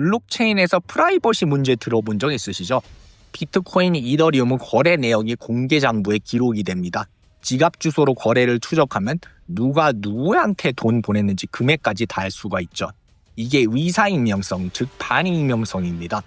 블록체인에서 프라이버시 문제 들어본 적 있으시죠? 비트코인, 이더리움은 거래 내역이 공개 장부에 기록이 됩니다. 지갑 주소로 거래를 추적하면 누가 누구한테 돈 보냈는지 금액까지 다 알 수가 있죠. 이게 위사익명성, 즉 반익명성입니다.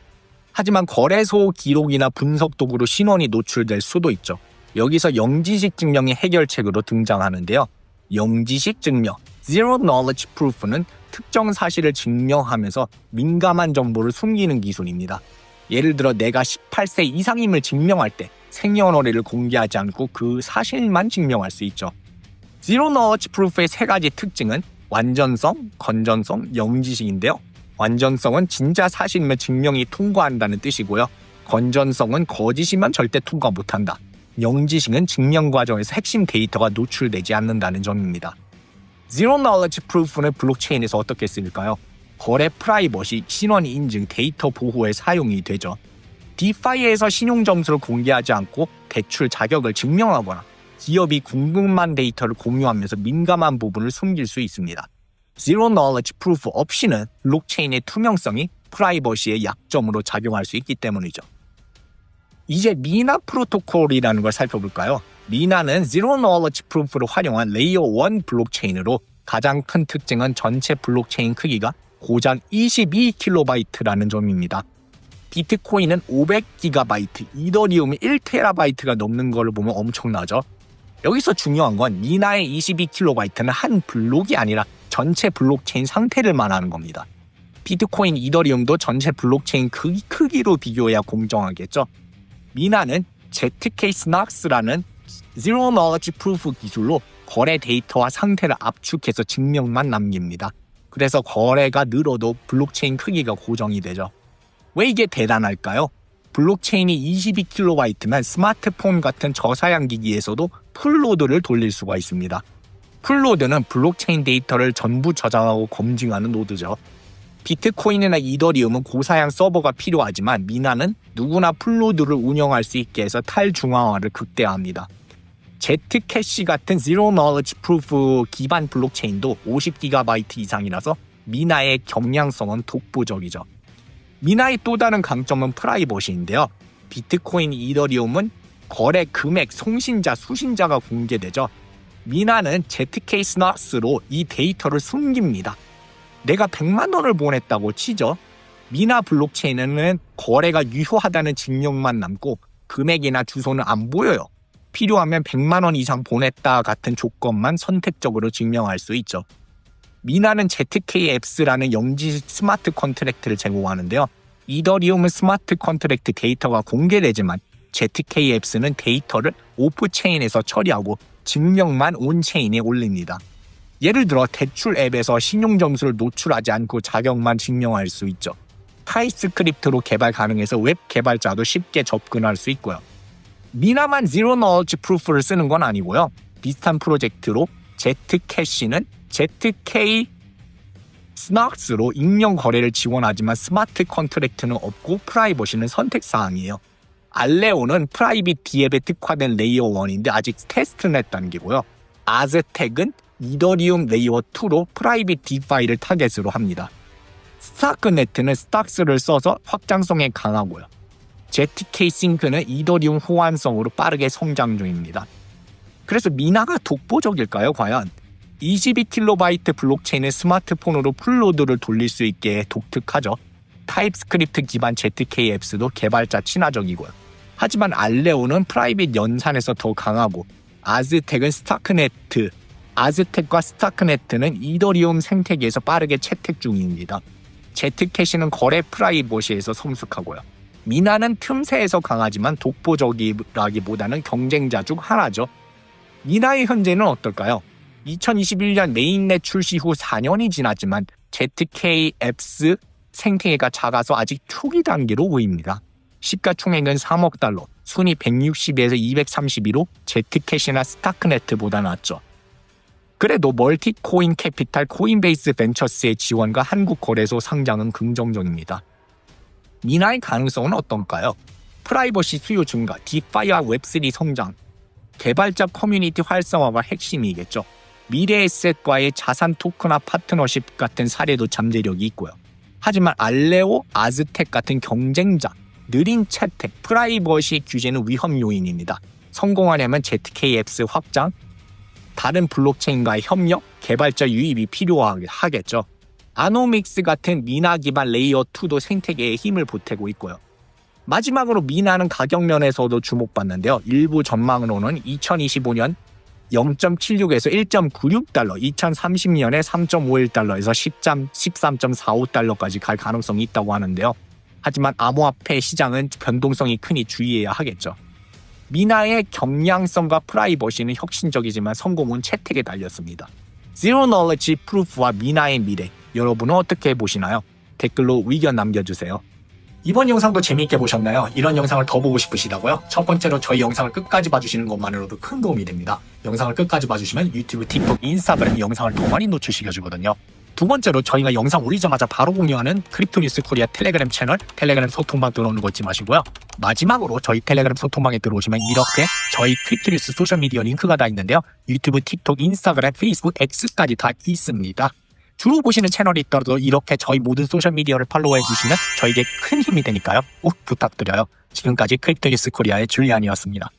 하지만 거래소 기록이나 분석 도구로 신원이 노출될 수도 있죠. 여기서 영지식 증명이 해결책으로 등장하는데요. 영지식 증명, Zero Knowledge Proof는 특정 사실을 증명하면서 민감한 정보를 숨기는 기술입니다. 예를 들어 내가 18세 이상임을 증명할 때 생년월일을 공개하지 않고 그 사실만 증명할 수 있죠. Zero Knowledge Proof의 세 가지 특징은 완전성, 건전성, 영지식인데요. 완전성은 진짜 사실이면 증명이 통과한다는 뜻이고요. 건전성은 거짓이면 절대 통과 못한다. 영지식은 증명 과정에서 핵심 데이터가 노출되지 않는다는 점입니다. Zero Knowledge Proof는 블록체인에서 어떻게 쓰일까요? 거래 프라이버시, 신원 인증, 데이터 보호에 사용이 되죠. 디파이에서 신용 점수를 공개하지 않고 대출 자격을 증명하거나 기업이 궁금한 데이터를 공유하면서 민감한 부분을 숨길 수 있습니다. Zero Knowledge Proof 없이는 블록체인의 투명성이 프라이버시의 약점으로 작용할 수 있기 때문이죠. 이제 미나 프로토콜이라는 걸 살펴볼까요? 미나는 Zero Knowledge Proof를 활용한 레이어 1 블록체인으로 가장 큰 특징은 전체 블록체인 크기가 고작 22kB라는 점입니다. 비트코인은 500GB, 이더리움이 1TB가 넘는 걸 보면 엄청나죠. 여기서 중요한 건 미나의 22kB는 한 블록이 아니라 전체 블록체인 상태를 말하는 겁니다. 비트코인, 이더리움도 전체 블록체인 크기, 크기로 비교해야 공정하겠죠. 미나는 ZK 스낙스라는 Zero Knowledge Proof 기술로 거래 데이터와 상태를 압축해서 증명만 남깁니다. 그래서 거래가 늘어도 블록체인 크기가 고정이 되죠. 왜 이게 대단할까요? 블록체인이 22kB면 스마트폰 같은 저사양 기기에서도 풀로드를 돌릴 수가 있습니다. 풀로드는 블록체인 데이터를 전부 저장하고 검증하는 노드죠. 비트코인이나 이더리움은 고사양 서버가 필요하지만 미나는 누구나 풀로드를 운영할 수 있게 해서 탈중앙화를 극대화합니다. Z캐시 같은 Zero Knowledge Proof 기반 블록체인도 50GB 이상이라서 미나의 경량성은 독보적이죠. 미나의 또 다른 강점은 프라이버시인데요. 비트코인, 이더리움은 거래 금액, 송신자, 수신자가 공개되죠. 미나는 ZK 스나스로 이 데이터를 숨깁니다. 내가 100만 원을 보냈다고 치죠. 미나 블록체인은 거래가 유효하다는 증명만 남고 금액이나 주소는 안 보여요. 필요하면 100만 원 이상 보냈다 같은 조건만 선택적으로 증명할 수 있죠. 미나는 ZK 앱스라는 영지 스마트 컨트랙트를 제공하는데요. 이더리움은 스마트 컨트랙트 데이터가 공개되지만 ZK 앱스는 데이터를 오프체인에서 처리하고 증명만 온체인에 올립니다. 예를 들어 대출 앱에서 신용 점수를 노출하지 않고 자격만 증명할 수 있죠. 타입스크립트로 개발 가능해서 웹 개발자도 쉽게 접근할 수 있고요. 미나만 Zero Knowledge Proof를 쓰는 건 아니고요. 비슷한 프로젝트로 Zcache는 ZK 스낙스로 익명 거래를 지원하지만 스마트 컨트랙트는 없고 프라이버시는 선택 사항이에요. 알레오는 프라이빗 디앱에 특화된 레이어 1인데 아직 테스트넷 단계고요. 아즈텍은 이더리움 레이어 2로 프라이빗 디파이를 타겟으로 합니다. 스타크네트는 스탁스를 써서 확장성에 강하고요. ZK 싱크는 이더리움 호환성으로 빠르게 성장 중입니다. 그래서 미나가 독보적일까요, 과연? 22kB 블록체인을 스마트폰으로 풀로드를 돌릴 수 있게 독특하죠. 타입스크립트 기반 ZK 앱스도 개발자 친화적이고요. 하지만 알레오는 프라이빗 연산에서 더 강하고 아즈텍은 스타크네트, 아즈텍과 스타크네트는 이더리움 생태계에서 빠르게 채택 중입니다. 제트캐시는 거래 프라이버시에서 성숙하고요. 미나는 틈새에서 강하지만 독보적이라기보다는 경쟁자 중 하나죠. 미나의 현재는 어떨까요? 2021년 메인넷 출시 후 4년이 지났지만 ZK 앱스 생태계가 작아서 아직 초기 단계로 보입니다. 시가총액은 3억 달러, 순위 160에서 232로 제트캐시나 스타크네트보다 낫죠. 그래도 멀티코인 캐피탈 코인베이스 벤처스의 지원과 한국 거래소 상장은 긍정적입니다. 미나의 가능성은 어떤가요? 프라이버시 수요 증가, 디파이와 웹3 성장, 개발자 커뮤니티 활성화가 핵심이겠죠. 미래 에셋과의 자산 토크나 파트너십 같은 사례도 잠재력이 있고요. 하지만 알레오, 아즈텍 같은 경쟁자, 느린 채택, 프라이버시 규제는 위험 요인입니다. 성공하려면 ZKX 확장, 다른 블록체인과의 협력, 개발자 유입이 필요하겠죠. 아노믹스 같은 미나 기반 레이어 2도 생태계에 힘을 보태고 있고요. 마지막으로 미나는 가격 면에서도 주목받는데요. 일부 전망으로는 2025년 0.76에서 1.96달러, 2030년에 3.51달러에서 10점, 13.45달러까지 갈 가능성이 있다고 하는데요. 하지만 암호화폐 시장은 변동성이 크니 주의해야 하겠죠. 미나의 경량성과 프라이버시는 혁신적이지만 성공은 채택에 달렸습니다. Zero Knowledge Proof와 미나의 미래, 여러분은 어떻게 보시나요? 댓글로 의견 남겨주세요. 이번 영상도 재미있게 보셨나요? 이런 영상을 더 보고 싶으시다고요? 첫 번째로 저희 영상을 끝까지 봐주시는 것만으로도 큰 도움이 됩니다. 영상을 끝까지 봐주시면 유튜브, 틱톡, 인스타그램 영상을 더 많이 노출시켜주거든요. 두 번째로 저희가 영상 올리자마자 바로 공유하는 크립토 뉴스 코리아 텔레그램 채널 텔레그램 소통방 들어오는 거 잊지 마시고요. 마지막으로 저희 텔레그램 소통방에 들어오시면 이렇게 저희 크립토 뉴스 소셜미디어 링크가 다 있는데요. 유튜브, 틱톡, 인스타그램, 페이스북, X까지 다 있습니다. 주로 보시는 채널이 있더라도 이렇게 저희 모든 소셜미디어를 팔로우해 주시면 저에게 큰 힘이 되니까요. 꼭 부탁드려요. 지금까지 크립토 뉴스 코리아의 줄리안이었습니다.